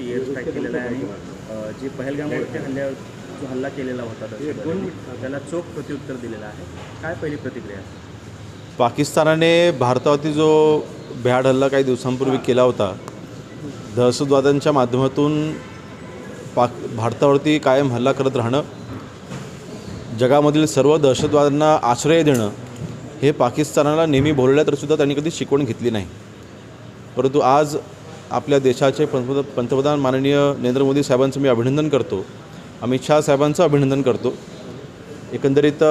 Air strike केलेला आहे आणि जे पहलगामवरती हल्ल्या जो हल्ला केलेला होता त्याला चोख प्रत्युत्तर दिलेलं आहे. काय पहिली प्रतिक्रिया? पाकिस्तानाने भारतावरती जो भ्याड हल्ला काही दिवसांपूर्वी केला होता दहशतवाद्यांच्या माध्यमातून पाक भारतावरती कायम हल्ला करत राहणं जगामधील सर्व दहशतवाद्यांना आश्रय देणं हे पाकिस्तानाला नेहमी बोलल्या तरीसुद्धा त्यांनी कधी शिकवण घेतली नाही. परंतु आज आपल्या देशाचे पंतप्रधान पंतप्रधान माननीय नरेंद्र मोदी साहेबांचं मी अभिनंदन करतो. अमित शहा साहेबांचं अभिनंदन करतो. एकंदरीत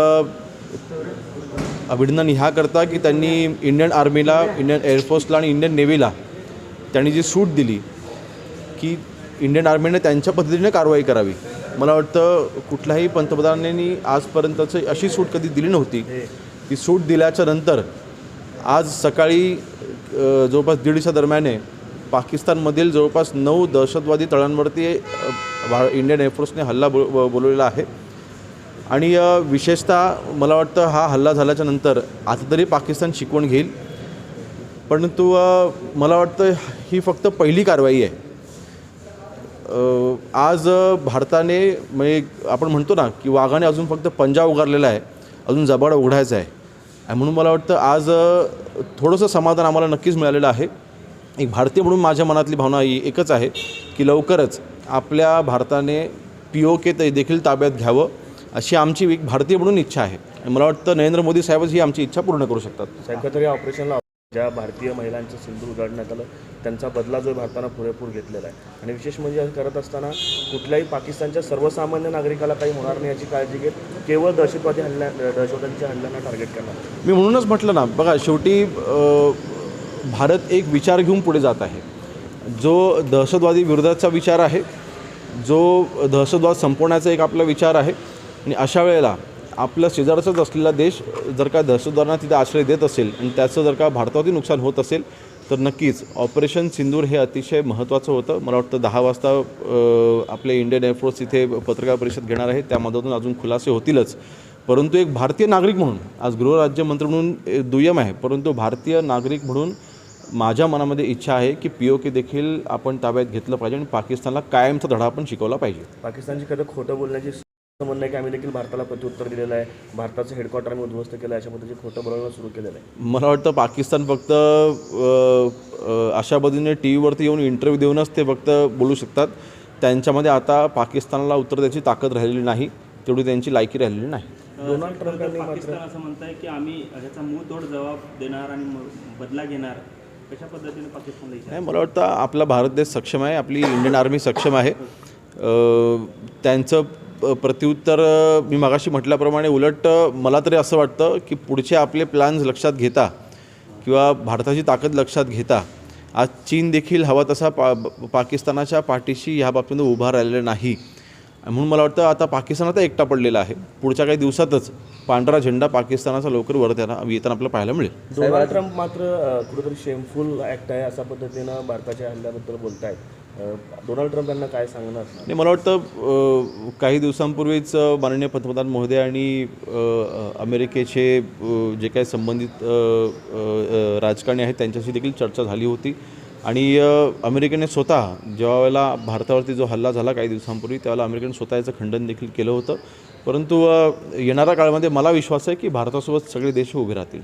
अभिनंदन ह्याकरता की त्यांनी इंडियन आर्मीला इंडियन एअरफोर्सला आणि इंडियन नेव्हीला त्यांनी जी सूट दिली की इंडियन आर्मीने त्यांच्या पद्धतीने कारवाई करावी. मला वाटतं कुठल्याही पंतप्रधानांनी आजपर्यंतचं अशी सूट कधी दिली नव्हती. ती सूट दिल्याच्या नंतर आज सकाळी जवळपास दीडच्या दरम्याने पाकिस्तानमधील जवळपास नऊ दहशतवादी तळांवरती भा इंडियन एअरफोर्सने हल्ला बो ब- बोलवलेला आहे. आणि विशेषतः मला वाटतं हा हल्ला झाल्याच्यानंतर आता तरी पाकिस्तान शिकवण घेईल. परंतु मला वाटतं ही फक्त पहिली कारवाई आहे. आज भारताने म्हणजे आपण म्हणतो ना की वाघाने अजून फक्त पंजा उगारलेला आहे अजून जबाड उघडायचा आहे. म्हणून मला वाटतं आज थोडंसं समाधान आम्हाला नक्कीच मिळालेलं आहे. एक भारतीय म्हणून माझ्या मनातली भावना ही एकच आहे की लवकरच आपल्या भारताने पी ओ के ते देखील ताब्यात घ्यावं अशी आमची एक भारतीय म्हणून इच्छा आहे. मला वाटतं नरेंद्र मोदी साहेबच ही आमची इच्छा पूर्ण करू शकतात. तरी ऑपरेशनला ज्या भारतीय महिलांचं सिंदूर उजाडण्यात आलं त्यांचा बदला जो भारतानं पुरेपूर घेतलेला आहे. आणि विशेष म्हणजे करत असताना कुठल्याही पाकिस्तानच्या सर्वसामान्य नागरिकाला काही होणार नाही याची काळजी घेत केवळ दहशतवादी हल्ल्या दहशतवाद्यांच्या हल्ल्यांना टार्गेट करणार. मी म्हणूनच म्हटलं ना बघा शेवटी भारत एक विचार घेऊन पुढे जात आहे. जो दहशतवादी विरोधाचा विचार आहे जो दहशतवाद संपवण्याचा एक आपला विचार आहे आणि अशा वेळेला आपलं शेजारचाच असलेला देश जर का दहशतवादांना तिथे आश्रय देत असेल आणि त्याचं जर का भारतावरती नुकसान होत असेल तर नक्कीच ऑपरेशन सिंदूर हे अतिशय महत्त्वाचं होतं. मला वाटतं दहा वाजता आपले इंडियन एअरफोर्स इथे पत्रकार परिषद घेणार आहे. त्यामधून अजून खुलासे होतीलच. परंतु एक भारतीय नागरिक म्हणून आज गृहराज्यमंत्री म्हणून दुय्यम आहे परंतु भारतीय नागरिक म्हणून माझ्या मनामध्ये इच्छा आहे की पी ओ के देखील आपण ताब्यात घेतलं पाहिजे आणि पाकिस्तानला कायमचा धडा आपण शिकवला पाहिजे. पाकिस्तानची खरं खोटं बोलण्याची म्हणणं आहे की आम्ही देखील भारताला प्रत्युत्तर दिलेलं आहे. भारताचं हेडक्वार्टर आम्ही उद्ध्वस्त केलं आहे अशा पद्धतीचे खोटं बोलवणं सुरू केलेलं आहे. मला वाटतं पाकिस्तान फक्त अशा पद्धतीने टी व्हीवरती येऊन इंटरव्ह्यू देऊनच ते फक्त बोलू शकतात. त्यांच्यामध्ये आता पाकिस्तानाला उत्तर द्यायची ताकद राहिलेली नाही तेवढी त्यांची लायकी राहिलेली नाही. डोनाल्ड ट्रम्प पाकिस्तान असं म्हणत आहे की आम्ही ह्याचा मुंहतोड जबाब देणार आणि बदला घेणार. कशा पद्धतीने पाकिस्तानला नाही मला वाटतं आपला भारत देश सक्षम आहे आपली इंडियन आर्मी सक्षम आहे. त्यांचं प्रत्युत्तर मी मागाशी म्हटल्याप्रमाणे उलट मला तरी असं वाटतं की पुढचे आपले प्लॅन्स लक्षात घेता किंवा भारताची ताकद लक्षात घेता. आज चीन देखील हवा तसा पा पाकिस्तानाच्या पाठीशी ह्या बाबतीत उभा राहिलेला नाही. म्हणून मला वाटतं आता पाकिस्तान आता एकटा पडलेला आहे. पुढच्या काही दिवसातच पांढरा झेंडा पाकिस्तानाचा लवकर वर येताना येताना आपल्याला पाहायला मिळेल. डोनाल्ड ट्रम्प मात्र कुठेतरी शेमफुल ॲक्ट आहे अशा पद्धतीनं भारताच्या हल्ल्याबद्दल बोलतायत. अ, डोनाल्ड ट्रम्प यांना काय सांगणार? नाही मला वाटतं काही दिवसांपूर्वीच माननीय पंतप्रधान महोदय आणि अमेरिकेचे जे काही संबंधित राजकारणी आहेत त्यांच्याशी देखील चर्चा झाली होती. आणि अमेरिकेने स्वतः ज्या वेळेला भारतावरती जो हल्ला झाला काही दिवसांपूर्वी त्यावेळेला अमेरिकेने स्वतः याचं खंडन देखील केलं होतं. परंतु येणाऱ्या काळामध्ये मला विश्वास आहे की भारतासोबत सगळे देश उभे राहतील.